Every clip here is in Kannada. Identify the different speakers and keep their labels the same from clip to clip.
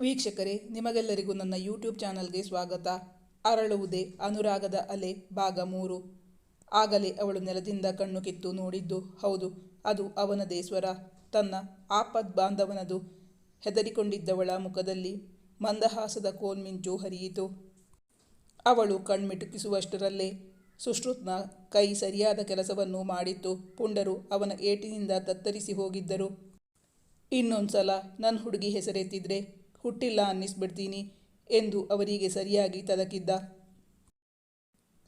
Speaker 1: ವೀಕ್ಷಕರೇ, ನಿಮಗೆಲ್ಲರಿಗೂ ನನ್ನ ಯೂಟ್ಯೂಬ್ ಚಾನಲ್ಗೆ ಸ್ವಾಗತ. ಅರಳುವುದೇ ಅನುರಾಗದ ಅಲೆ, ಭಾಗ ಮೂರು. ಆಗಲೇ ಅವಳು ನೆಲದಿಂದ ಕಣ್ಣು ಕಿತ್ತು ನೋಡಿದ್ದು, ಹೌದು, ಅದು ಅವನದೇ ಸ್ವರ ತನ್ನ ಆಪದ್ ಬಾಂಧವನದು ಹೆದರಿಕೊಂಡಿದ್ದವಳ ಮುಖದಲ್ಲಿ ಮಂದಹಾಸದ ಕೋಲ್ಮಿಂಚು ಹರಿಯಿತು. ಅವಳು ಕಣ್ಮಿಟುಕಿಸುವಷ್ಟರಲ್ಲೇ ಸುಶ್ರುತ್ನ ಕೈ ಸರಿಯಾದ ಕೆಲಸವನ್ನು ಮಾಡಿತ್ತು. ಪುಂಡರು ಅವನ ಏಟಿನಿಂದ ತತ್ತರಿಸಿ ಹೋಗಿದ್ದರು. ಇನ್ನೊಂದ್ಸಲ ನನ್ನ ಹುಡುಗಿ ಹೆಸರೆತ್ತಿದ್ರೆ ಹುಟ್ಟಿಲ್ಲ ಅನ್ನಿಸ್ಬಿಡ್ತೀನಿ ಎಂದು ಅವರಿಗೆ ಸರಿಯಾಗಿ ತದಕಿದ್ದ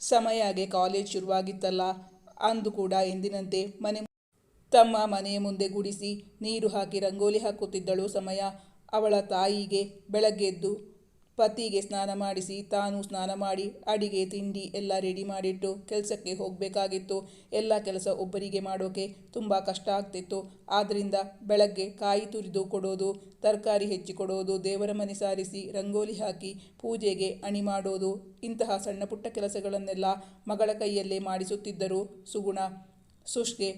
Speaker 1: ಸಮಯಾಗೆ ಕಾಲೇಜ್ ಶುರುವಾಗಿತ್ತಲ್ಲ, ಅಂದು ಕೂಡ ಎಂದಿನಂತೆ ಮನೆ ತಮ್ಮ ಮನೆಯ ಮುಂದೆ ಗುಡಿಸಿ ನೀರು ಹಾಕಿ ರಂಗೋಲಿ ಹಾಕುತ್ತಿದ್ದಳು ಸಮಯ. ಅವಳ ತಾಯಿಗೆ ಬೆಳಗ್ಗೆ ಎದ್ದು ಪತಿಗೆ ಸ್ನಾನ ಮಾಡಿಸಿ ತಾನು ಸ್ನಾನ ಮಾಡಿ ಅಡಿಗೆ, ತಿಂಡಿ ಎಲ್ಲ ರೆಡಿ ಮಾಡಿಟ್ಟು ಕೆಲಸಕ್ಕೆ ಹೋಗಬೇಕಾಗಿತ್ತು. ಎಲ್ಲ ಕೆಲಸ ಒಬ್ಬರಿಗೆ ಮಾಡೋಕೆ ತುಂಬ ಕಷ್ಟ ಆಗ್ತಿತ್ತು. ಆದ್ದರಿಂದ ಬೆಳಗ್ಗೆ ಕಾಯಿ ತುರಿದು ಕೊಡೋದು, ತರಕಾರಿ ಹೆಚ್ಚಿ ಕೊಡೋದು, ದೇವರ ಮನೆ ಸಾರಿಸಿ ರಂಗೋಲಿ ಹಾಕಿ ಪೂಜೆಗೆ ಅಣಿ ಮಾಡೋದು, ಇಂತಹ ಸಣ್ಣ ಪುಟ್ಟ ಕೆಲಸಗಳನ್ನೆಲ್ಲ ಮಗಳ ಕೈಯಲ್ಲೇ ಮಾಡಿಸುತ್ತಿದ್ದರು ಸುಗುಣ, ಸುಷ್ಗೆ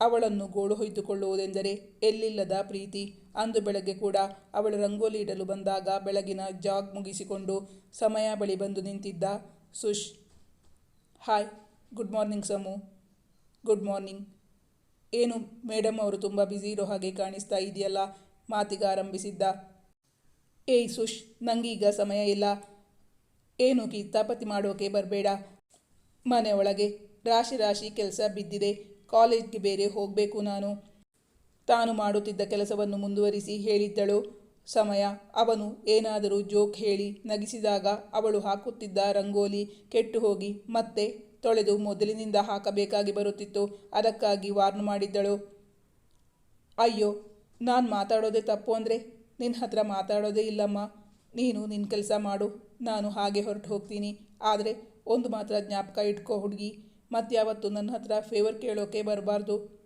Speaker 1: ಅವಳನ್ನು ಗೋಳು ಹೊಯ್ದುಕೊಳ್ಳುವುದೆಂದರೆ ಎಲ್ಲಿಲ್ಲದ ಪ್ರೀತಿ. ಅಂದು ಬೆಳಗ್ಗೆ ಕೂಡ ಅವಳು ರಂಗೋಲಿ ಇಡಲು ಬಂದಾಗ ಬೆಳಗಿನ ಜಾಗ್ ಮುಗಿಸಿಕೊಂಡು ಸಮಯ ಬಳಿ ಬಂದು ನಿಂತಿದ್ದ Sush, hi, good morning Samu. Good morning. ಏನು ಮೇಡಮ್ ಅವರು ತುಂಬ ಬ್ಯುಸಿ ಇರೋ ಹಾಗೆ ಕಾಣಿಸ್ತಾ ಇದೆಯಲ್ಲ? ಮಾತಿಗೆ ಆರಂಭಿಸಿದ್ದ. ಏಯ್ ಸುಶ್, ನಂಗೀಗ ಸಮಯ ಇಲ್ಲ. ಏನು ಕಿತ್ತಾಪತಿ ಮಾಡೋಕೆ ಬರಬೇಡ. ಮನೆಯೊಳಗೆ ರಾಶಿ ರಾಶಿ ಕೆಲಸ ಬಿದ್ದಿದೆ. ಕಾಲೇಜ್ಗೆ ಬೇರೆ ಹೋಗಬೇಕು ನಾನು. ತಾನು ಮಾಡುತ್ತಿದ್ದ ಕೆಲಸವನ್ನು ಮುಂದುವರಿಸಿ ಹೇಳಿದ್ದಳು. ಸಮಯ, ಅವನು ಏನಾದರೂ ಜೋಕ್ ಹೇಳಿ ನಗಿಸಿದಾಗ ಅವಳು ಹಾಕುತ್ತಿದ್ದ ರಂಗೋಲಿ ಕೆಟ್ಟು ಹೋಗಿ ಮತ್ತೆ ತೊಳೆದು ಮೊದಲಿನಿಂದ ಹಾಕಬೇಕಾಗಿ ಬರುತ್ತಿತ್ತು. ಅದಕ್ಕಾಗಿ ವಾರ್ನ್ ಮಾಡಿದ್ದಳು. ಅಯ್ಯೋ, ನಾನು ಮಾತಾಡೋದೇ ತಪ್ಪು ಅಂದರೆ? ನಿನ್ನ ಹತ್ರ ಮಾತಾಡೋದೇ ಇಲ್ಲಮ್ಮ. ನೀನು ನಿನ್ನ ಕೆಲಸ ಮಾಡು. ನಾನು ಹಾಗೆ ಹೊರಟು ಹೋಗ್ತೀನಿ. ಆದರೆ ಒಂದು ಮಾತ್ರ ಜ್ಞಾಪಕ ಇಟ್ಕೋ ಹುಡುಗಿ. ಮತ್ತಾವತ್ತು ನನ್ನ ಹತ್ರ ಫೇವರ್ ಕೇಳೋಕೆ ಬರಬಾರ್ದು.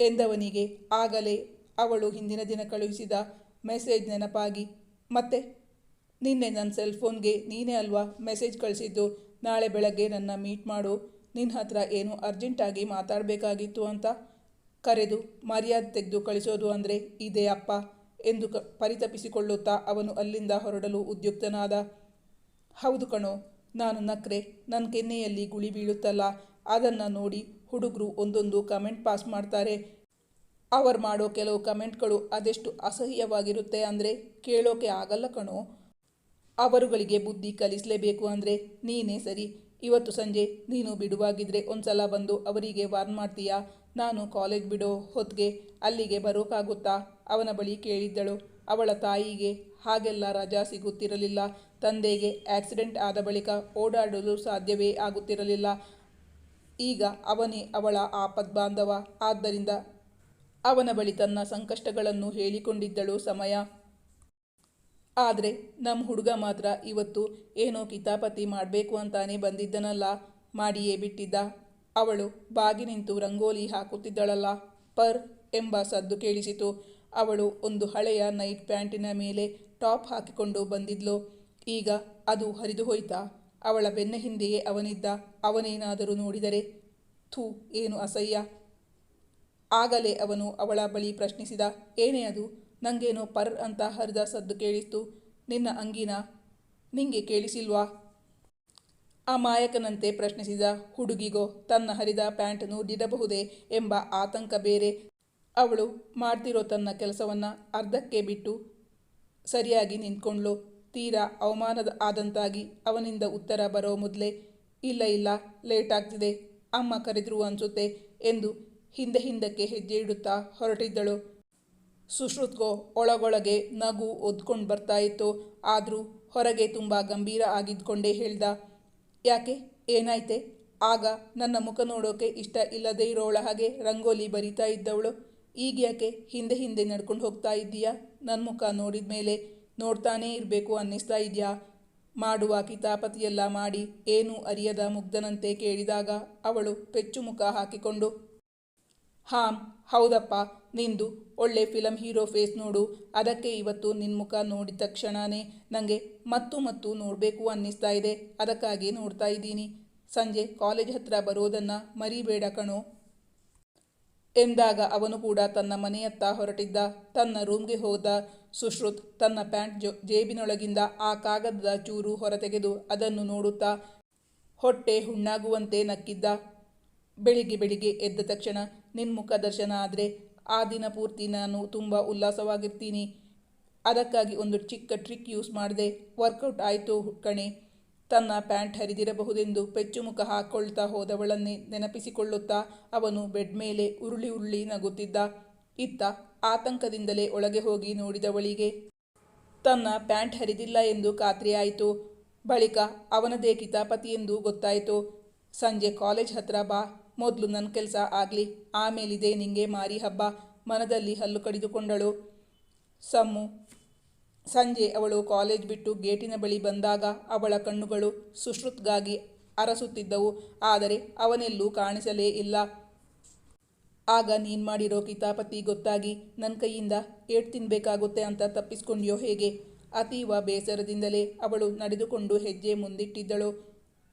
Speaker 1: ಎಂದವನಿಗೆ ಆಗಲೇ ಅವಳು ಹಿಂದಿನ ದಿನ ಕಳುಹಿಸಿದ ಮೆಸೇಜ್ ನೆನಪಾಗಿ, ಮತ್ತೆ, ನಿನ್ನೆ ನನ್ನ ಸೆಲ್ ಫೋನ್ಗೆ ನೀನೇ ಅಲ್ವಾ ಮೆಸೇಜ್ ಕಳಿಸಿದ್ದು? ನಾಳೆ ಬೆಳಗ್ಗೆ ನನ್ನ ಮೀಟ್ ಮಾಡು. ನಿನ್ನ ಹತ್ರ ಏನು ಅರ್ಜೆಂಟಾಗಿ ಮಾತಾಡಬೇಕಾಗಿತ್ತು ಅಂತ ಕರೆದು ಮರ್ಯಾದೆ ತೆಗೆದು ಕಳಿಸೋದು ಅಂದರೆ ಇದೇ ಅಪ್ಪ ಎಂದು ಕ, ಪರಿತಪಿಸಿಕೊಳ್ಳುತ್ತಾ ಅವನು ಅಲ್ಲಿಂದ ಹೊರಡಲು ಉದ್ಯುಕ್ತನಾದ, ಹೌದು ಕಣೋ, ನಾನು ನಕ್ರೆ ನನ್ನ ಕೆನ್ನೆಯಲ್ಲಿ ಗುಳಿ ಬೀಳುತ್ತಲ್ಲ ಅದನ್ನು ನೋಡಿ ಹುಡುಗರು ಒಂದೊಂದು ಕಮೆಂಟ್ ಪಾಸ್ ಮಾಡ್ತಾರೆ. ಅವರು ಮಾಡೋ ಕೆಲವು ಕಮೆಂಟ್ಗಳು ಅದೆಷ್ಟು ಅಸಹ್ಯವಾಗಿರುತ್ತೆ ಅಂದರೆ ಕೇಳೋಕೆ ಆಗಲ್ಲ ಕಣೋ. ಅವರುಗಳಿಗೆ ಬುದ್ಧಿ ಕಲಿಸಲೇಬೇಕು ಅಂದರೆ ನೀನೇ ಸರಿ. ಇವತ್ತು ಸಂಜೆ ನೀನು ಬಿಡುವಾಗಿದ್ರೆ ಒಂದ್ಸಲ ಬಂದು ಅವರಿಗೆ ವಾರ್ನ್ ಮಾಡ್ತೀಯಾ? ನಾನು ಕಾಲೇಜ್ ಬಿಡೋ ಹೊತ್ತಿಗೆ ಅಲ್ಲಿಗೆ ಬರೋಕ್ಕಾಗುತ್ತಾ ಅವನ ಬಳಿ ಕೇಳಿದ್ದಳು. ಅವಳ ತಾಯಿಗೆ ಹಾಗೆಲ್ಲ ರಜಾ ಸಿಗುತ್ತಿರಲಿಲ್ಲ. ತಂದೆಗೆ ಆಕ್ಸಿಡೆಂಟ್ ಆದ ಬಳಿಕ ಓಡಾಡಲು ಸಾಧ್ಯವೇ ಆಗುತ್ತಿರಲಿಲ್ಲ. ಈಗ ಅವನೇ ಅವಳ ಆಪದ್ ಬಾಂಧವ ಆದ್ದರಿಂದ ಅವನ ಬಳಿ ತನ್ನ ಸಂಕಷ್ಟಗಳನ್ನು ಹೇಳಿಕೊಂಡಿದ್ದಳು ಸಮಯ. ಆದರೆ ನಮ್ಮ ಹುಡುಗ ಮಾತ್ರ ಇವತ್ತು ಏನೋ ಕಿತಾಪತಿ ಮಾಡಬೇಕು ಅಂತಾನೆ ಬಂದಿದ್ದನಲ್ಲ. ಮಾಡಿಯೇ ಬಿಟ್ಟಿದ್ದ. ಅವಳು ಬಾಗಿ ನಿಂತು ರಂಗೋಲಿ ಹಾಕುತ್ತಿದ್ದಳಲ್ಲ. ಪರ್ ಎಂಬ ಸದ್ದು ಕೇಳಿಸಿತು. ಅವಳು ಒಂದು ಹಳೆಯ ನೈಟ್ ಪ್ಯಾಂಟಿನ ಮೇಲೆ ಟಾಪ್ ಹಾಕಿಕೊಂಡು ಬಂದಿದ್ಲು. ಈಗ ಅದು ಹರಿದು ಹೋಯ್ತಾ? ಅವಳ ಬೆನ್ನ ಹಿಂದೆಯೇ ಅವನಿದ್ದ. ಅವನೇನಾದರೂ ನೋಡಿದರೆ, ಥೂ, ಏನು ಅಸಹ್ಯ. ಆಗಲೇ ಅವನು ಅವಳ ಬಳಿ ಪ್ರಶ್ನಿಸಿದ, ಏನೇ ಅದು? ನಂಗೇನೋ ಪರ್ ಅಂತ ಹರಿದ ಸದ್ದು ಕೇಳಿತ್ತು. ನಿನ್ನ ಅಂಗಿನ ನಿಂಗೆ ಕೇಳಿಸಿಲ್ವಾ? ಆ ಮಾಯಕನಂತೆ ಪ್ರಶ್ನಿಸಿದ, ಹುಡುಗಿಗೋ, ತನ್ನ ಹರಿದ ಪ್ಯಾಂಟ್ ನೀಡಬಹುದೇ ಎಂಬ ಆತಂಕ ಬೇರೆ. ಅವಳು ಮಾಡ್ತಿರೋ ತನ್ನ ಕೆಲಸವನ್ನು ಅರ್ಧಕ್ಕೆ ಬಿಟ್ಟು ಸರಿಯಾಗಿ ನಿಂತ್ಕೊಂಡ್ಳು. ತೀರಾ ಅವಮಾನದ ಆದಂತಾಗಿ ಅವನಿಂದ ಉತ್ತರ ಬರೋ ಮೊದಲೇ, ಇಲ್ಲ ಇಲ್ಲ, ಲೇಟ್ ಆಗ್ತಿದೆ, ಅಮ್ಮ ಕರೆದ್ರು ಅನಿಸುತ್ತೆ ಎಂದು ಹಿಂದೆ ಹಿಂದಕ್ಕೆ ಹೆಜ್ಜೆ ಇಡುತ್ತಾ ಹೊರಟಿದ್ದಳು. ಸುಶ್ರುತ್ಗೋ ಒಳಗೊಳಗೆ ನಗು ಒದ್ಕೊಂಡು ಬರ್ತಾ ಇತ್ತು. ಆದರೂ ಹೊರಗೆ ತುಂಬ ಗಂಭೀರ ಆಗಿದ್ಕೊಂಡೇ ಹೇಳ್ದ, ಯಾಕೆ? ಏನಾಯ್ತೆ? ಆಗ ನನ್ನ ಮುಖ ನೋಡೋಕೆ ಇಷ್ಟ ಇಲ್ಲದೇ ಇರೋಳ ಹಾಗೆ ರಂಗೋಲಿ ಬರಿತಾ ಇದ್ದವಳು. ಈಗ ಯಾಕೆ ಹಿಂದೆ ಹಿಂದೆ ನಡ್ಕೊಂಡು ಹೋಗ್ತಾ ಇದ್ದೀಯಾ? ನನ್ನ ಮುಖ ನೋಡಿದ ಮೇಲೆ ನೋಡ್ತಾನೇ ಇರಬೇಕು ಅನ್ನಿಸ್ತಾ ಇದೆಯಾ? ಮಾಡುವ ಕಿತಾಪತಿಯೆಲ್ಲ ಮಾಡಿ ಏನೂ ಅರಿಯದ ಮುಗ್ಧನಂತೆ ಕೇಳಿದಾಗ ಅವಳು ಪೆಚ್ಚು ಮುಖ ಹಾಕಿಕೊಂಡು, ಹಾಂ, ಹೌದಪ್ಪ, ನಿಂದು ಒಳ್ಳೆ ಫಿಲಂ ಹೀರೋ ಫೇಸ್ ನೋಡು, ಅದಕ್ಕೆ ಇವತ್ತು ನಿನ್ನ ಮುಖ ನೋಡಿದ ತಕ್ಷಣನೇ ನನಗೆ ಮತ್ತು ಮತ್ತು ನೋಡಬೇಕು ಅನ್ನಿಸ್ತಾ ಇದೆ, ಅದಕ್ಕಾಗಿ ನೋಡ್ತಾ ಇದ್ದೀನಿ. ಸಂಜೆ ಕಾಲೇಜ್ ಹತ್ರ ಬರೋದನ್ನು ಮರಿಬೇಡ ಕಣೋ. ಎಂದಾಗ ಅವನು ಕೂಡ ತನ್ನ ಮನೆಯತ್ತ ಹೊರಟಿದ್ದ. ತನ್ನ ರೂಮ್ಗೆ ಹೋದ ಸುಶ್ರುತ್ ತನ್ನ ಪ್ಯಾಂಟ್ ಜೊ, ಜೇಬಿನೊಳಗಿಂದ ಆ ಕಾಗದದ ಚೂರು ಹೊರತೆಗೆದು ಅದನ್ನು ನೋಡುತ್ತಾ ಹೊಟ್ಟೆ ಹುಣ್ಣಾಗುವಂತೆ ನಕ್ಕಿದ್ದ. ಬೆಳಿಗ್ಗೆ ಬೆಳಿಗ್ಗೆ ಎದ್ದ ತಕ್ಷಣ ನಿನ್ಮುಖ ದರ್ಶನ ಆದರೆ ಆ ದಿನ ಪೂರ್ತಿ ನಾನು ತುಂಬ ಉಲ್ಲಾಸವಾಗಿರ್ತೀನಿ. ಅದಕ್ಕಾಗಿ ಒಂದು ಚಿಕ್ಕ ಟ್ರಿಕ್ ಯೂಸ್ ಮಾಡಿದೆ. ವರ್ಕೌಟ್ ಆಯಿತು ಕಣೆ. ತನ್ನ ಪ್ಯಾಂಟ್ ಹರಿದಿರಬಹುದೆಂದು ಪೆಚ್ಚುಮುಖ ಹಾಕ್ಕೊಳ್ತಾ ಹೋದವಳನ್ನೇ ನೆನಪಿಸಿಕೊಳ್ಳುತ್ತಾ ಅವನು ಬೆಡ್ ಮೇಲೆ ಉರುಳಿ ಉರುಳಿ ನಗುತ್ತಿದ್ದ. ಇತ್ತ ಆತಂಕದಿಂದಲೇ ಒಳಗೆ ಹೋಗಿ ನೋಡಿದವಳಿಗೆ, ತನ್ನ ಪ್ಯಾಂಟ್ ಹರಿದಿಲ್ಲ ಎಂದು ಖಾತ್ರಿಯಾಯಿತು ಬಳಿಕ ಅವನದೇ ಕಿತಾಪತಿ ಎಂದು ಗೊತ್ತಾಯಿತು. ಸಂಜೆ ಕಾಲೇಜ್ ಹತ್ರ ಬಾ, ಮೊದಲು ನನ್ನ ಕೆಲಸ ಆಗಲಿ, ಆಮೇಲಿದೆ ನಿಂಗೆ ಮಾರಿ ಹಬ್ಬ, ಮನದಲ್ಲಿ ಹಲ್ಲು ಕಡಿದುಕೊಂಡಳು. ಸಮ್ಮು ಸಂಜೆ ಅವಳು ಕಾಲೇಜ್ ಬಿಟ್ಟು ಗೇಟಿನ ಬಳಿ ಬಂದಾಗ ಅವಳ ಕಣ್ಣುಗಳು ಸುಶ್ರುತ್ಗಾಗಿ ಅರಸುತ್ತಿದ್ದವು. ಆದರೆ ಅವನೆಲ್ಲೂ ಕಾಣಿಸಲೇ ಇಲ್ಲ. ಆಗ ನೀನು ಮಾಡಿರೋ ಕಿತಾಪತಿ ಗೊತ್ತಾಗಿ ನನ್ನ ಕೈಯಿಂದ ಏಟ್ ತಿನ್ನಬೇಕಾಗುತ್ತೆ ಅಂತ ತಪ್ಪಿಸ್ಕೊಂಡ್ಯೋ ಹೇಗೆ? ಅತೀವ ಬೇಸರದಿಂದಲೇ ಅವಳು ನಡೆದುಕೊಂಡು ಹೆಜ್ಜೆ ಮುಂದಿಟ್ಟಿದ್ದಳು.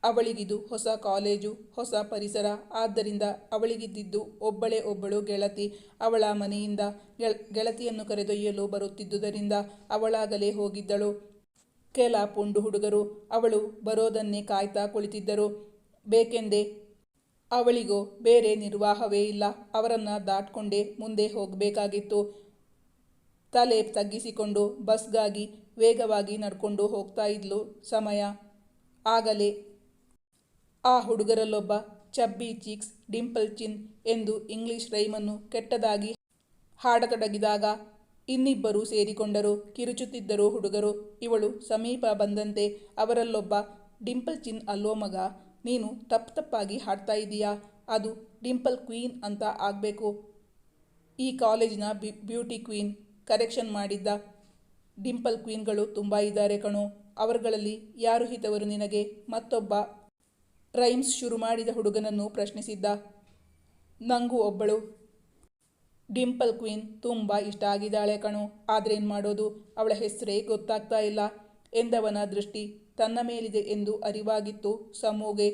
Speaker 1: ಅವಳಿಗಿದು ಹೊಸ ಕಾಲೇಜು, ಹೊಸ ಪರಿಸರ. ಆದ್ದರಿಂದ ಅವಳಿಗಿದ್ದಿದ್ದು ಒಬ್ಬಳೇ ಒಬ್ಬಳು ಗೆಳತಿ. ಅವಳ ಮನೆಯಿಂದ ಗೆಳ, ಗೆಳತಿಯನ್ನು ಕರೆದೊಯ್ಯಲು ಬರುತ್ತಿದ್ದುದರಿಂದ ಅವಳಾಗಲೇ ಹೋಗಿದ್ದಳು. ಕೆಲ ಪುಂಡು ಹುಡುಗರು ಅವಳು ಬರೋದನ್ನೇ ಕಾಯ್ತಾ ಕುಳಿತಿದ್ದರು. ಬೇಕೆಂದೇ? ಅವಳಿಗೋ ಬೇರೆ ನಿರ್ವಾಹವೇ ಇಲ್ಲ. ಅವರನ್ನು ದಾಟ್ಕೊಂಡೇ ಮುಂದೆ ಹೋಗಬೇಕಾಗಿತ್ತು. ತಲೆ ತಗ್ಗಿಸಿಕೊಂಡು ಬಸ್ಗಾಗಿ ವೇಗವಾಗಿ ನಡ್ಕೊಂಡು ಹೋಗ್ತಾ ಇದ್ಲು ಸಮಯ. ಆಗಲೇ ಆ ಹುಡುಗರಲ್ಲೊಬ್ಬ ಚಬ್ಬಿ ಚೀಕ್ಸ್, ಡಿಂಪಲ್ ಚಿನ್ ಎಂದು ಇಂಗ್ಲಿಷ್ ರೈಮನ್ನು ಕೆಟ್ಟದಾಗಿ ಹಾಡತೊಡಗಿದಾಗ ಇನ್ನಿಬ್ಬರು ಸೇರಿಕೊಂಡರು, ಕಿರುಚುತ್ತಿದ್ದರು ಹುಡುಗರು. ಇವಳು ಸಮೀಪ ಬಂದಂತೆ ಅವರಲ್ಲೊಬ್ಬ, ಡಿಂಪಲ್ ಚಿನ್ ಅಲ್ಲೋ ಮಗ, ನೀನು ತಪ್ಪು ತಪ್ಪಾಗಿ ಹಾಡ್ತಾ ಇದೀಯಾ? ಅದು ಡಿಂಪಲ್ ಕ್ವೀನ್ ಅಂತ ಆಗಬೇಕು. ಈ ಕಾಲೇಜಿನ ಬ್ಯೂ, ಬ್ಯೂಟಿ ಕ್ವೀನ್ ಕರೆಕ್ಷನ್ ಮಾಡಿದ್ದ ಡಿಂಪಲ್ ಕ್ವೀನ್ಗಳು ತುಂಬ ಇದ್ದಾರೆ ಕಣೋ. ಅವರುಗಳಲ್ಲಿ ಯಾರು ಹಿತವರು ನಿನಗೆ? ಮತ್ತೊಬ್ಬ ರೈಮ್ಸ್ ಶುರು ಮಾಡಿದ ಹುಡುಗನನ್ನು ಪ್ರಶ್ನಿಸಿದ್ದ. ನಂಗೂ ಒಬ್ಬಳು. ಡಿಂಪಲ್ ಕ್ವೀನ್ ತುಂಬ ಇಷ್ಟ ಆಗಿದ್ದಾಳೆ ಕಣೋ. ಆದ್ರೇನು ಮಾಡೋದು? ಅವಳ ಹೆಸರೇ ಗೊತ್ತಾಗ್ತಾ ಇಲ್ಲ. ಎಂದವನ ದೃಷ್ಟಿ ತನ್ನ ಮೇಲಿದೆ ಎಂದು ಅರಿವಾಗಿತ್ತು ಸಮೂಗೆ.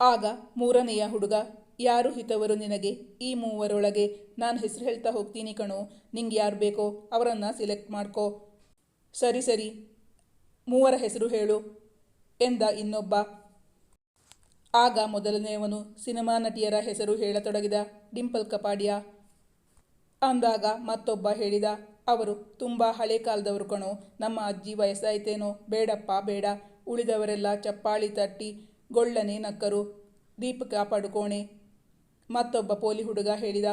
Speaker 1: ಆಗ ಮೂರನೆಯ ಹುಡುಗ, ಯಾರು ಹಿತವರು ನಿನಗೆ? ಈ ಮೂವರೊಳಗೆ ನಾನು ಹೆಸರು ಹೇಳ್ತಾ ಹೋಗ್ತೀನಿ ಕಣೋ. ನಿಂಗೆ ಯಾರು ಬೇಕೋ ಅವರನ್ನು ಸಿಲೆಕ್ಟ್ ಮಾಡ್ಕೋ. ಸರಿ ಸರಿ, ಮೂವರ ಹೆಸರು ಹೇಳು ಎಂದ ಇನ್ನೊಬ್ಬ. ಆಗ ಮೊದಲನೆಯವನು ಸಿನಿಮಾ ನಟಿಯರ ಹೆಸರು ಹೇಳತೊಡಗಿದ ಡಿಂಪಲ್ ಕಪಾಡಿಯಾ. ಅಂದಾಗ ಮತ್ತೊಬ್ಬ ಹೇಳಿದ, ಅವರು ತುಂಬ ಹಳೆ ಕಾಲದವರು ಕಣೋ, ನಮ್ಮ ಅಜ್ಜಿ ವಯಸ್ಸಾಯ್ತೇನೋ, ಬೇಡಪ್ಪ, ಬೇಡ, ಉಳಿದವರೆಲ್ಲ ಚಪ್ಪಾಳಿ ತಟ್ಟಿ, ಗೊಳ್ಳನೆ ನಕ್ಕರು, ದೀಪಿಕಾ ಪಡುಕೋಣೆ. ಮತ್ತೊಬ್ಬ ಪೋಲಿ ಹುಡುಗ ಹೇಳಿದ,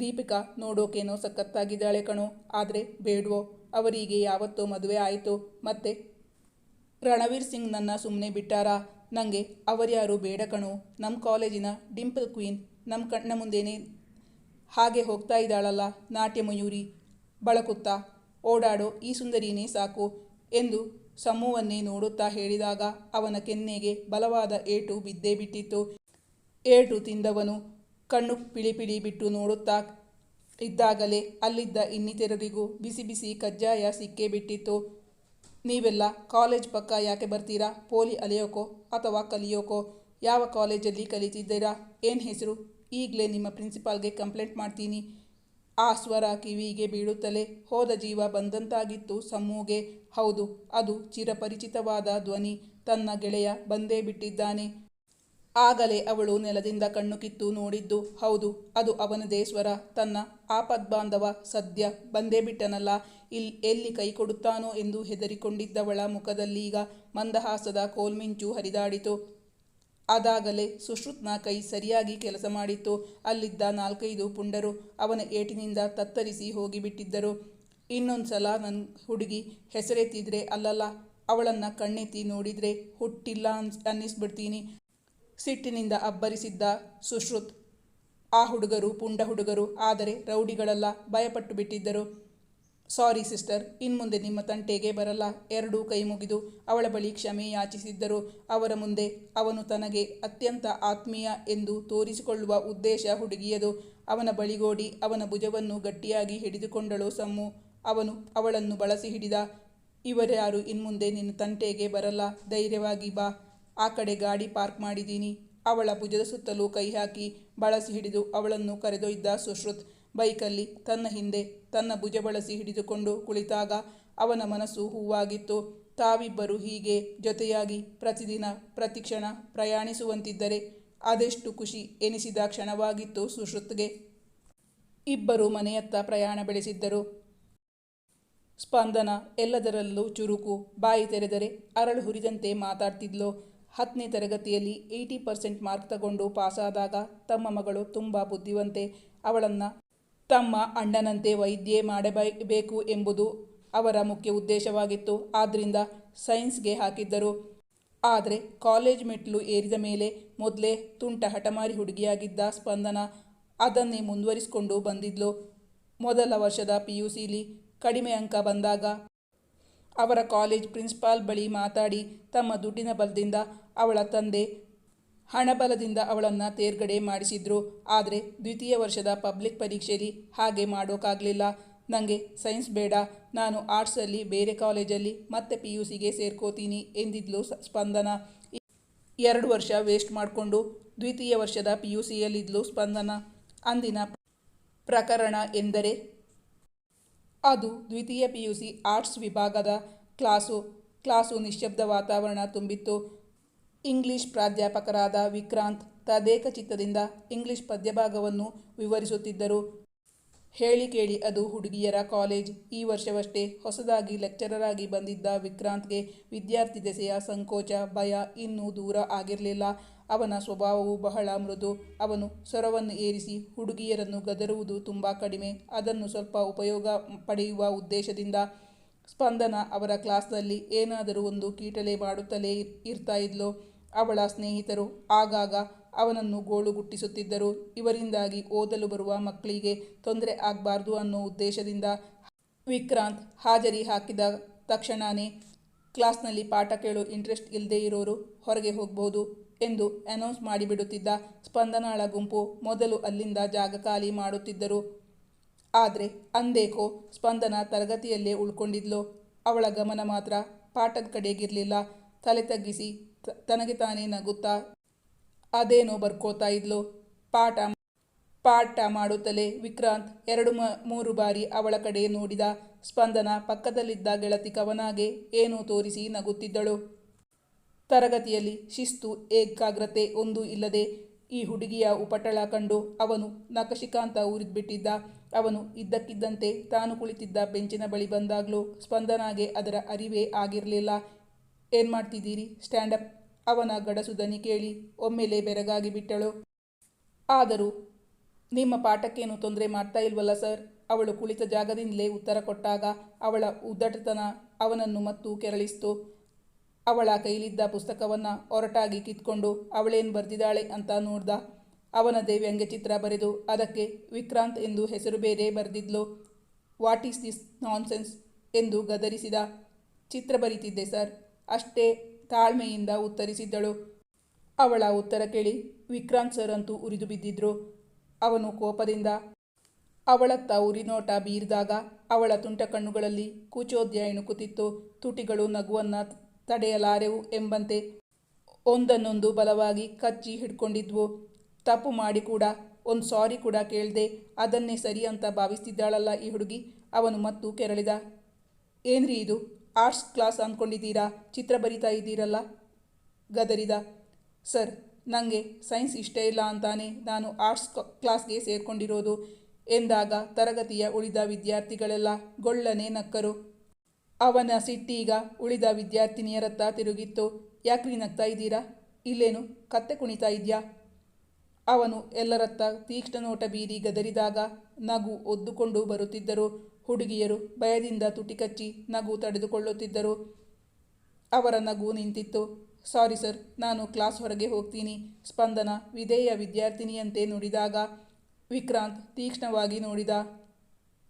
Speaker 1: ದೀಪಿಕಾ ನೋಡೋಕೇನೋ ಸಖತ್ತಾಗಿದ್ದಾಳೆ ಕಣೋ, ಆದರೆ ಬೇಡವೋ, ಅವರಿಗೆ ಯಾವತ್ತೋ ಮದುವೆ ಆಯಿತು, ಮತ್ತೆ ರಣವೀರ್ ಸಿಂಗ್ ನನ್ನ ಸುಮ್ಮನೆ ಬಿಟ್ಟಾರಾ? ನನಗೆ ಅವರ್ಯಾರು ಬೇಡ ಕಣೋ. ನಮ್ಮ ಕಾಲೇಜಿನ ಡಿಂಪಲ್ ಕ್ವೀನ್ ನಮ್ಮ ಕಣ್ಣ ಮುಂದೇನೆ ಹಾಗೆ ಹೋಗ್ತಾ ಇದ್ದಾಳಲ್ಲ, ನಾಟ್ಯ ಮಯೂರಿ, ಬಳಕುತ್ತಾ. ಓಡಾಡೋ ಈ ಸುಂದರಿನೇ ಸಾಕು ಎಂದು ಸಮೂಹವನ್ನೇ ನೋಡುತ್ತಾ ಹೇಳಿದಾಗ ಅವನ ಕೆನ್ನೆಗೆ ಬಲವಾದ ಏಟು ಬಿದ್ದೇ ಬಿಟ್ಟಿತ್ತು. ಏಟು ತಿಂದವನು ಕಣ್ಣು ಪಿಳಿ ಪಿಳಿ ಬಿಟ್ಟು ನೋಡುತ್ತಾ ಇದ್ದಾಗಲೇ ಅಲ್ಲಿದ್ದ ಇನ್ನಿತರರಿಗೂ ಬಿಸಿ ಬಿಸಿ ಕಜ್ಜಾಯ ಸಿಕ್ಕೇ ಬಿಟ್ಟಿತ್ತು. ನೀವೆಲ್ಲ ಕಾಲೇಜ್ ಪಕ್ಕ ಯಾಕೆ ಬರ್ತೀರಾ? ಪೋಲಿ ಅಲೆಯೋಕೋ ಅಥವಾ ಕಲಿಯೋಕೋ? ಯಾವ ಕಾಲೇಜಲ್ಲಿ ಕಲಿತಿದ್ದೀರಾ? ಏನು ಹೆಸರು? ಈಗಲೇ ನಿಮ್ಮ ಪ್ರಿನ್ಸಿಪಾಲ್ಗೆ ಕಂಪ್ಲೇಂಟ್ ಮಾಡ್ತೀನಿ. ಆ ಸ್ವರ ಕಿವಿಗೆ ಬೀಳುತ್ತಲೇ ಹೋದ ಜೀವ ಬಂದಂತಾಗಿತ್ತು ಸಮ್ಮೂಗೆ ಹೌದು, ಅದು ಚಿರಪರಿಚಿತವಾದ ಧ್ವನಿ. ತನ್ನ ಗೆಳೆಯ ಬಂದೇ ಬಿಟ್ಟಿದ್ದಾನೆ. ಆಗಲೇ ಅವಳು ನೆಲದಿಂದ ಕಣ್ಣು ಕಿತ್ತು ನೋಡಿದ್ದು, ಹೌದು, ಅದು ಅವನದೇ ಸ್ವರ ತನ್ನ ಆಪದ್ಬಾಂಧವ ಸದ್ಯ ಬಂದೇ ಬಿಟ್ಟನಲ್ಲ, ಇಲ್ ಎಲ್ಲಿ ಕೈ ಕೊಡುತ್ತಾನೋ ಎಂದು ಹೆದರಿಕೊಂಡಿದ್ದವಳ ಮುಖದಲ್ಲೀಗ ಮಂದಹಾಸದ ಕೋಲ್ಮಿಂಚು ಹರಿದಾಡಿತು. ಅದಾಗಲೇ ಸುಶ್ರುತ್ನ ಕೈ ಸರಿಯಾಗಿ ಕೆಲಸ ಮಾಡಿತ್ತು. ಅಲ್ಲಿದ್ದ ನಾಲ್ಕೈದು ಪುಂಡರು ಅವನ ಏಟಿನಿಂದ ತತ್ತರಿಸಿ ಹೋಗಿಬಿಟ್ಟಿದ್ದರು. ಇನ್ನೊಂದು ಸಲ ನನ್ನ ಹುಡುಗಿ ಹೆಸರೆತ್ತಿದ್ರೆ ಅಲ್ಲಲ್ಲ, ಅವಳನ್ನು ಕಣ್ಣೆತ್ತಿ ನೋಡಿದರೆ ಹುಟ್ಟಿಲ್ಲ ಅನ್ಸ್, ಅನ್ನಿಸ್ಬಿಡ್ತೀನಿ. ಸಿಟ್ಟಿನಿಂದ ಅಬ್ಬರಿಸಿದ್ದ ಸುಶ್ರುತ್. ಆ ಹುಡುಗರು ಪುಂಡ ಹುಡುಗರು, ಆದರೆ ರೌಡಿಗಳಲ್ಲ, ಭಯಪಟ್ಟು ಬಿಟ್ಟಿದ್ದರು. ಸಾರಿ ಸಿಸ್ಟರ್ ಇನ್ಮುಂದೆ ನಿಮ್ಮ ತಂಟೆಗೆ ಬರಲ್ಲ. ಎರಡೂ ಕೈ ಮುಗಿದು ಅವಳ ಬಳಿ ಕ್ಷಮೆ ಯಾಚಿಸಿದ್ದರು. ಅವರ ಮುಂದೆ ಅವನು ತನಗೆ ಅತ್ಯಂತ ಆತ್ಮೀಯ ಎಂದು ತೋರಿಸಿಕೊಳ್ಳುವ ಉದ್ದೇಶ ಹುಡುಗಿಯದು. ಅವನ ಬಳಿಗೋಡಿ ಅವನ ಭುಜವನ್ನು ಗಟ್ಟಿಯಾಗಿ ಹಿಡಿದುಕೊಂಡಳು ಸಮ್ಮು. ಅವನು ಅವಳನ್ನು ಬಳಸಿ ಹಿಡಿದ, ಇವರ್ಯಾರು ಇನ್ಮುಂದೆ ನಿನ್ನ ತಂಟೆಗೆ ಬರಲ್ಲ. ಧೈರ್ಯವಾಗಿ ಬಾ. ಆ ಕಡೆ ಗಾಡಿ ಪಾರ್ಕ್ ಮಾಡಿದ್ದೀನಿ. ಅವಳ ಭುಜದ ಸುತ್ತಲೂ ಕೈ ಹಾಕಿ ಬಳಸಿ ಹಿಡಿದು ಅವಳನ್ನು ಕರೆದೊಯ್ದ ಸುಶ್ರುತ್. ಬೈಕಲ್ಲಿ ತನ್ನ ಹಿಂದೆ ತನ್ನ ಭುಜ ಬಳಸಿ ಹಿಡಿದುಕೊಂಡು ಕುಳಿತಾಗ ಅವನ ಮನಸ್ಸು ಹೂವಾಗಿತ್ತು. ತಾವಿಬ್ಬರು ಹೀಗೆ ಜೊತೆಯಾಗಿ ಪ್ರತಿದಿನ, ಪ್ರತಿಕ್ಷಣ ಪ್ರಯಾಣಿಸುವಂತಿದ್ದರೆ ಅದೆಷ್ಟು ಖುಷಿ ಎನಿಸಿದ ಕ್ಷಣವಾಗಿತ್ತು ಸುಶ್ರುತ್ಗೆ. ಇಬ್ಬರು ಮನೆಯತ್ತ ಪ್ರಯಾಣ ಬೆಳೆಸಿದ್ದರು. ಸ್ಪಂದನ ಎಲ್ಲದರಲ್ಲೂ ಚುರುಕು, ಬಾಯಿ ತೆರೆದರೆ ಅರಳು ಹುರಿದಂತೆ ಮಾತಾಡ್ತಿದ್ಲು. ಹತ್ತನೇ ತರಗತಿಯಲ್ಲಿ ಏಯ್ಟಿ ಪರ್ಸೆಂಟ್ ಮಾರ್ಕ್ ತಗೊಂಡು ಪಾಸಾದಾಗ ತಮ್ಮ ಮಗಳು ತುಂಬ ಬುದ್ಧಿವಂತೆ. ಅವಳನ್ನು ತಮ್ಮ ಅಣ್ಣನಂತೆ ವೈದ್ಯೆ ಮಾಡಬೇಕು ಎಂಬುದು ಅವರ ಮುಖ್ಯ ಉದ್ದೇಶವಾಗಿತ್ತು. ಆದ್ದರಿಂದ ಸೈನ್ಸ್ಗೆ ಹಾಕಿದ್ದರು. ಆದರೆ ಕಾಲೇಜ್ ಮೆಟ್ಲು ಏರಿದ ಮೇಲೆ ಮೊದಲೇ ತುಂಟ ಹಠಮಾರಿ ಹುಡುಗಿಯಾಗಿದ್ದ ಸ್ಪಂದನ ಅದನ್ನೇ ಮುಂದುವರಿಸಿಕೊಂಡು ಬಂದಿದ್ಲು. ಮೊದಲ ವರ್ಷದ ಪಿ ಯು ಸಿಲಿ ಕಡಿಮೆ ಅಂಕ ಬಂದಾಗ ಅವರ ಕಾಲೇಜ್ ಪ್ರಿನ್ಸಿಪಾಲ್ ಬಳಿ ಮಾತಾಡಿ ತಮ್ಮ ದುಡ್ಡಿನ ಬಲದಿಂದ ಅವಳ ತಂದೆ. ಹಣಬಲದಿಂದ ಅವಳನ್ನು ತೇರ್ಗಡೆ ಮಾಡಿಸಿದ್ರು. ಆದರೆ ದ್ವಿತೀಯ ವರ್ಷದ ಪಬ್ಲಿಕ್ ಪರೀಕ್ಷೆಯಲ್ಲಿ ಹಾಗೆ ಮಾಡೋಕ್ಕಾಗಲಿಲ್ಲ ನನಗೆ ಸೈನ್ಸ್ ಬೇಡ. ನಾನು ಆರ್ಟ್ಸಲ್ಲಿ ಬೇರೆ ಕಾಲೇಜಲ್ಲಿ ಮತ್ತೆ ಪಿ ಯು ಸಿಗೆ ಸೇರ್ಕೋತೀನಿ ಎಂದಿದ್ಲು ಸ್ಪಂದನ. ಎರಡು ವರ್ಷ ವೇಸ್ಟ್ ಮಾಡಿಕೊಂಡು ದ್ವಿತೀಯ ವರ್ಷದ ಪಿ ಯು ಸಿಯಲ್ಲಿದ್ಲು ಸ್ಪಂದನ. ಅಂದಿನ ಪ್ರಕರಣ ಎಂದರೆ ಅದು ದ್ವಿತೀಯ ಪಿ ಯು ಸಿ ಆರ್ಟ್ಸ್ ವಿಭಾಗದ ಕ್ಲಾಸು. ಕ್ಲಾಸು ನಿಶ್ಶಬ್ದ ವಾತಾವರಣ ತುಂಬಿತ್ತು. ಇಂಗ್ಲಿಷ್ ಪ್ರಾಧ್ಯಾಪಕರಾದ ವಿಕ್ರಾಂತ್ ತದೇಕ ಚಿತ್ತದಿಂದ ಇಂಗ್ಲಿಷ್ ಪದ್ಯಭಾಗವನ್ನು ವಿವರಿಸುತ್ತಿದ್ದರು. ಹೇಳಿ ಕೇಳಿ ಅದು ಹುಡುಗಿಯರ ಕಾಲೇಜ್. ಈ ವರ್ಷವಷ್ಟೇ ಹೊಸದಾಗಿ ಲೆಕ್ಚರರ್ ಆಗಿ ಬಂದಿದ್ದ ವಿಕ್ರಾಂತ್ಗೆ ವಿದ್ಯಾರ್ಥಿ ದೆಸೆಯ ಸಂಕೋಚ, ಭಯ ಇನ್ನೂ ದೂರ ಆಗಿರಲಿಲ್ಲ. ಅವನ ಸ್ವಭಾವವು ಬಹಳ ಮೃದು. ಅವನು ಸ್ವರವನ್ನು ಏರಿಸಿ ಹುಡುಗಿಯರನ್ನು ಗದರುವುದು ತುಂಬ ಕಡಿಮೆ. ಅದನ್ನು ಸ್ವಲ್ಪ ಉಪಯೋಗ ಪಡೆಯುವ ಉದ್ದೇಶದಿಂದ ಸ್ಪಂದನ ಅವರ ಕ್ಲಾಸ್ನಲ್ಲಿ ಏನಾದರೂ ಒಂದು ಕೀಟಲೆ ಮಾಡುತ್ತಲೇ ಇರ್- ಇರ್ತಾ ಇದ್ಲು. ಅವಳ ಸ್ನೇಹಿತರು ಆಗಾಗ ಅವನನ್ನು ಗೋಳುಗುಟ್ಟಿಸುತ್ತಿದ್ದರು ಇವರಿಂದಾಗಿ ಓದಲು ಬರುವ ಮಕ್ಕಳಿಗೆ ತೊಂದರೆ ಆಗಬಾರ್ದು ಅನ್ನೋ ಉದ್ದೇಶದಿಂದ ವಿಕ್ರಾಂತ್ ಹಾಜರಿ ಹಾಕಿದ ತಕ್ಷಣವೇ ಕ್ಲಾಸ್ನಲ್ಲಿ ಪಾಠ ಕೇಳೋ ಇಂಟ್ರೆಸ್ಟ್ ಇಲ್ಲದೆ ಇರೋರು ಹೊರಗೆ ಹೋಗ್ಬೋದು ಎಂದು ಅನೌನ್ಸ್ ಮಾಡಿಬಿಡುತ್ತಿದ್ದ ಸ್ಪಂದನಾಳ ಗುಂಪು ಮೊದಲು ಅಲ್ಲಿಂದ ಜಾಗ ಖಾಲಿ ಮಾಡುತ್ತಿದ್ದರು. ಆದರೆ ಅಂದೇಕೋ ಸ್ಪಂದನ ತರಗತಿಯಲ್ಲೇ ಉಳ್ಕೊಂಡಿದ್ಲು. ಅವಳ ಗಮನ ಮಾತ್ರ ಪಾಠದ ಕಡೆಗಿರಲಿಲ್ಲ. ತಲೆ ತಗ್ಗಿಸಿ ತನಗೆ ತಾನೇ ನಗುತ್ತಾ ಅದೇನೋ ಬರ್ಕೋತಾ ಇದ್ಲು. ಪಾಠ ಪಾಠ ಮಾಡುತ್ತಲೇ ವಿಕ್ರಾಂತ್ ಎರಡು ಮೂರು ಬಾರಿ ಅವಳ ಕಡೆ ನೋಡಿದ ಸ್ಪಂದನ ಪಕ್ಕದಲ್ಲಿದ್ದ ಗೆಳತಿ ಕವನಾಗೆ ಏನೋ ತೋರಿಸಿ ನಗುತ್ತಿದ್ದಳು. ತರಗತಿಯಲ್ಲಿ ಶಿಸ್ತು, ಏಕಾಗ್ರತೆ ಒಂದು ಇಲ್ಲದೆ ಈ ಹುಡುಗಿಯ ಉಪಟಳ ಕಂಡು ಅವನು ನಕಶಿಕಾಂತ ಉರಿದ್ಬಿಟ್ಟಿದ್ದ ಅವನು ಇದ್ದಕ್ಕಿದ್ದಂತೆ ತಾನು ಕುಳಿತಿದ್ದ ಬೆಂಚಿನ ಬಳಿ ಬಂದಾಗಲೂ ಸ್ಪಂದನಾಗೆ ಅದರ ಅರಿವೇ ಆಗಿರಲಿಲ್ಲ. ಏನು ಮಾಡ್ತಿದ್ದೀರಿ? ಸ್ಟ್ಯಾಂಡಪ್ ಅವನ ಗಡಸು ದನಿ ಕೇಳಿ ಒಮ್ಮೆಲೆ ಬೆರಗಾಗಿ ಬಿಟ್ಟಳು. ಆದರೂ ನಿಮ್ಮ ಪಾಠಕ್ಕೇನು ತೊಂದರೆ ಮಾಡ್ತಾ ಇಲ್ವಲ್ಲ ಸರ್? ಅವಳು ಕುಳಿತ ಜಾಗದಿಂದಲೇ ಉತ್ತರ ಕೊಟ್ಟಾಗ ಅವಳ ಉದ್ದಟತನ ಅವನನ್ನು ಮತ್ತು ಕೆರಳಿಸ್ತು. ಅವಳ ಕೈಲಿದ್ದ ಪುಸ್ತಕವನ್ನು ಒರಟಾಗಿ ಕಿತ್ಕೊಂಡು ಅವಳೇನು ಬರೆದಿದ್ದಾಳೆ ಅಂತ ನೋಡ್ದ. ಅವನದೇ ವ್ಯಂಗ್ಯಚಿತ್ರ ಬರೆದು ಅದಕ್ಕೆ ವಿಕ್ರಾಂತ್ ಎಂದು ಹೆಸರು ಬೇರೆ ಬರೆದಿದ್ಲು. ವಾಟ್ ಈಸ್ ದಿಸ್ ನಾನ್ಸೆನ್ಸ್ ಎಂದು ಗದರಿಸಿದ. ಚಿತ್ರ ಬರೀತಿದ್ದೆ ಸರ್. ಅಷ್ಟೇ ತಾಳ್ಮೆಯಿಂದ ಉತ್ತರಿಸಿದ್ದಳು. ಅವಳ ಉತ್ತರ ಕೇಳಿ ವಿಕ್ರಾಂತ್ ಸರ್ ಅಂತೂ ಉರಿದು ಬಿದ್ದಿದ್ರು. ಅವನು ಕೋಪದಿಂದ, ಅವಳತ್ತ ಉರಿನೋಟ ಬೀರಿದಾಗ ಅವಳ ತುಂಟ ಕಣ್ಣುಗಳಲ್ಲಿ ಕೂಚೋದ್ಯ ಇಣುಕುತ್ತಿತ್ತು ತುಟಿಗಳು ನಗುವನ್ನು ತಡೆಯಲಾರೆವು ಎಂಬಂತೆ ಒಂದನ್ನೊಂದು ಬಲವಾಗಿ ಕಚ್ಚಿ ಹಿಡ್ಕೊಂಡಿದ್ವು. ತಪ್ಪು ಮಾಡಿ ಕೂಡ, ಒಂದು ಸಾರಿ ಕೂಡ ಕೇಳದೆ ಅದನ್ನೇ ಸರಿ ಅಂತ ಭಾವಿಸ್ತಿದ್ದಾಳಲ್ಲ ಈ ಹುಡುಗಿ. ಅವನು ಮತ್ತು ಕೆರಳಿದ, ಏನ್ರಿ ಇದು? ಆರ್ಟ್ಸ್ ಕ್ಲಾಸ್ ಅಂದ್ಕೊಂಡಿದ್ದೀರಾ ಚಿತ್ರ ಬರಿತಾ ಇದ್ದೀರಲ್ಲ? ಗದರಿದ. ಸರ್ ನನಗೆ ಸೈನ್ಸ್ ಇಷ್ಟ ಇಲ್ಲ ಅಂತಾನೆ ನಾನು ಆರ್ಟ್ಸ್ ಕ್ಲಾಸ್ಗೆ ಸೇರಿಕೊಂಡಿರೋದು. ಎಂದಾಗ ತರಗತಿಯ ಉಳಿದ ವಿದ್ಯಾರ್ಥಿಗಳೆಲ್ಲ ಗೊಳ್ಳನೆ ನಕ್ಕರು. ಅವನ ಸಿಟ್ಟೀಗ ಉಳಿದ ವಿದ್ಯಾರ್ಥಿನಿಯರತ್ತ ತಿರುಗಿತ್ತು. ಯಾಕ್ರಿ ನಗ್ತಾ ಇದ್ದೀರಾ? ಇಲ್ಲೇನು, ಕತ್ತೆ ಕುಣಿತಾ ಇದೆಯಾ? ಅವನು ಎಲ್ಲರತ್ತ ತೀಕ್ಷ್ಣ ನೋಟ ಬೀರಿ ಗದರಿದಾಗ ನಗು ಒದ್ದುಕೊಂಡು ಬರುತ್ತಿದ್ದರು. ಹುಡುಗಿಯರು ಭಯದಿಂದ ತುಟಿಕಚ್ಚಿ ನಗು ತಡೆದುಕೊಳ್ಳುತ್ತಿದ್ದರು. ಅವರ ನಗು ನಿಂತಿತ್ತು. ಸಾರಿ ಸರ್, ನಾನು ಕ್ಲಾಸ್ ಹೊರಗೆ ಹೋಗ್ತೀನಿ. ಸ್ಪಂದನ ವಿಧೇಯ ವಿದ್ಯಾರ್ಥಿನಿಯಂತೆ ನುಡಿದಾಗ ವಿಕ್ರಾಂತ್ ತೀಕ್ಷ್ಣವಾಗಿ ನೋಡಿದ,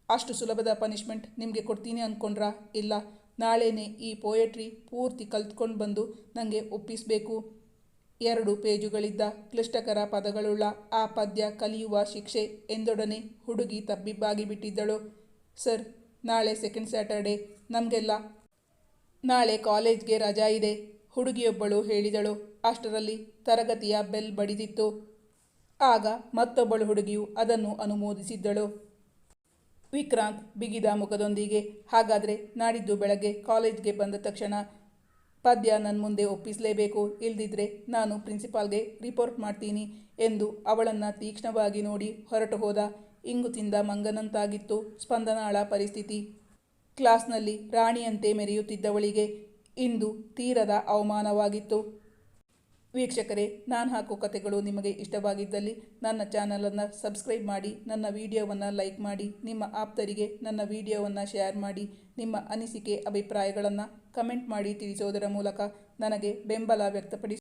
Speaker 1: ಅಷ್ಟು ಸುಲಭದ ಪನಿಷ್ಮೆಂಟ್ ನಿಮಗೆ ಕೊಡ್ತೀನಿ ಅಂದ್ಕೊಂಡ್ರಾ ಇಲ್ಲ, ನಾಳೆನೇ ಈ ಪೋಯೆಟ್ರಿ ಪೂರ್ತಿ ಕಲ್ತ್ಕೊಂಡು ಬಂದು ನನಗೆ ಒಪ್ಪಿಸಬೇಕು. ಎರಡು ಪೇಜುಗಳಿದ್ದ ಕ್ಲಿಷ್ಟಕರ ಪದಗಳುಳ್ಳ ಆ ಪದ್ಯ ಕಲಿಯುವ ಶಿಕ್ಷೆ ಎಂದೊಡನೆ ಹುಡುಗಿ ತಬ್ಬಿಬ್ಬಾಗಿ ಬಿಟ್ಟಿದ್ದಳು. ಸರ್, ನಾಳೆ ಸೆಕೆಂಡ್ ಸ್ಯಾಟರ್ಡೇ ನಮಗೆಲ್ಲ ನಾಳೆ ಕಾಲೇಜ್ಗೆ ರಜಾ ಇದೆ. ಹುಡುಗಿಯೊಬ್ಬಳು ಹೇಳಿದಳು, ಅಷ್ಟರಲ್ಲಿ ತರಗತಿಯ ಬೆಲ್ ಬಡಿದಿತ್ತು. ಆಗ ಮತ್ತೊಬ್ಬಳು ಹುಡುಗಿಯು ಅದನ್ನು ಅನುಮೋದಿಸಿದ್ದಳು. ವಿಕ್ರಾಂತ್ ಬಿಗಿದ ಮುಖದೊಂದಿಗೆ, ಹಾಗಾದರೆ ನಾಡಿದ್ದು ಬೆಳಗ್ಗೆ ಕಾಲೇಜ್ಗೆ ಬಂದ ತಕ್ಷಣ ಪದ್ಯ ನನ್ನ ಮುಂದೆ ಒಪ್ಪಿಸಲೇಬೇಕು. ಇಲ್ದಿದ್ರೆ ನಾನು ಪ್ರಿನ್ಸಿಪಾಲ್ಗೆ ರಿಪೋರ್ಟ್ ಮಾಡ್ತೀನಿ ಎಂದು ಅವಳನ್ನು ತೀಕ್ಷ್ಣವಾಗಿ ನೋಡಿ ಹೊರಟು ಹೋದ ಇಂಗು ತಿಂದ ಮಂಗನಂತಾಗಿತ್ತು ಸ್ಪಂದನಾಳ ಪರಿಸ್ಥಿತಿ. ಕ್ಲಾಸ್ನಲ್ಲಿ ರಾಣಿಯಂತೆ ಮೆರೆಯುತ್ತಿದ್ದವಳಿಗೆ ಇಂದು ತೀರದ ಅವಮಾನವಾಗಿತ್ತು. ವೀಕ್ಷಕರೇ, ನಾನು ಹಾಕೋ ಕಥೆಗಳು ನಿಮಗೆ ಇಷ್ಟವಾಗಿದ್ದಲ್ಲಿ ನನ್ನ ಚಾನಲನ್ನು ಸಬ್ಸ್ಕ್ರೈಬ್ ಮಾಡಿ, ನನ್ನ ವಿಡಿಯೋವನ್ನು ಲೈಕ್ ಮಾಡಿ, ನಿಮ್ಮ ಆಪ್ತರಿಗೆ ನನ್ನ ವಿಡಿಯೋವನ್ನು ಶೇರ್ ಮಾಡಿ, ನಿಮ್ಮ ಅನಿಸಿಕೆ, ಅಭಿಪ್ರಾಯಗಳನ್ನು ಕಮೆಂಟ್ ಮಾಡಿ ತಿಳಿಸೋದರ ಮೂಲಕ ನನಗೆ ಬೆಂಬಲ ವ್ಯಕ್ತಪಡಿಸಿ